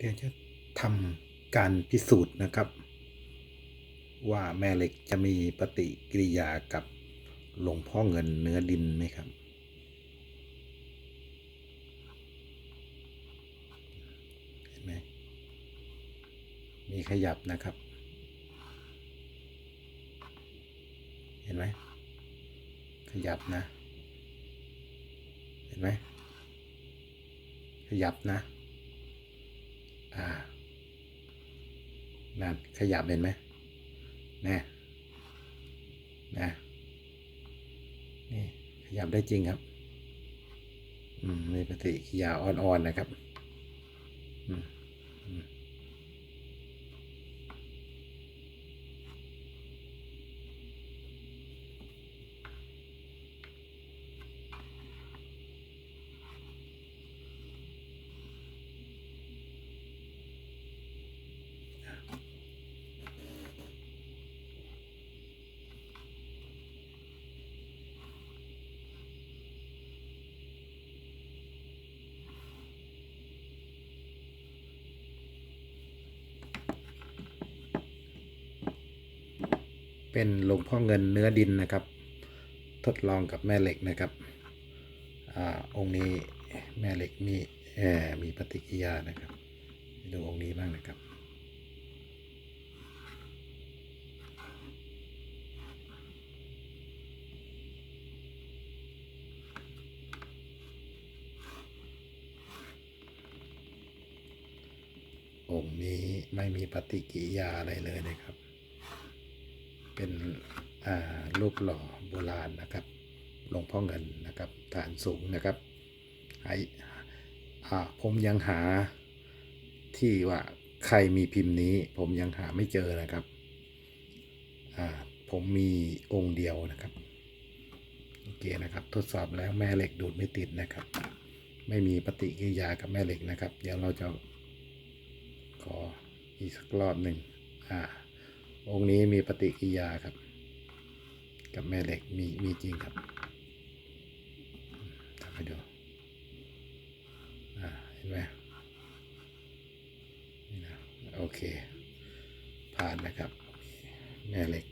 เดี๋ยวจะทำการพิสูจน์นะครับ ว่าแม่เหล็กจะมีปฏิกิริยากับหลวงพ่อเงินเนื้อดินไหมครับ เห็นไหมมีขยับนะครับ เห็นไหมขยับนะ เห็นไหมขยับนะ นั่นขยับเห็นไหมนะนะนี่ขยับได้จริงครับ อืมมีปฏิกิริยาอ่อนๆนะครับ อืมอืม เป็นหลวงพ่อเงินเนื้อดินนะครับ ทดลองกับแม่เหล็กนะครับอองค์นี้แม่เหล็กมีมีปฏิกิริยานะครับดูองค์นี้บ้างนะครับองค์นี้ไม่มีปฏิกิริยาอะไรเลยนะครับ เป็นรูปหล่อโบราณนะครับหลวงพ่อเงินนะครับฐานสูงนะครับไออ่าผมยังหาที่ว่าใครมีพิมพ์นี้ ผมยังหาไม่เจอนะครับอ่าผมมีองค์เดียวนะครับโอเคนะครับ ทดสอบแล้วแม่เหล็กดูดไม่ติดนะครับ ไม่มีปฏิกิริยากับแม่เหล็กนะครับ เดี๋ยวเราจะขออีกสักรอบหนึ่งอ่า องค์นี้มีปฏิกิริยาครับ กับแม่เหล็กมีมีจริงครับทำให้ดูเห็นไหมนี่นะโอเค ผ่านนะครับ แม่เหล็ก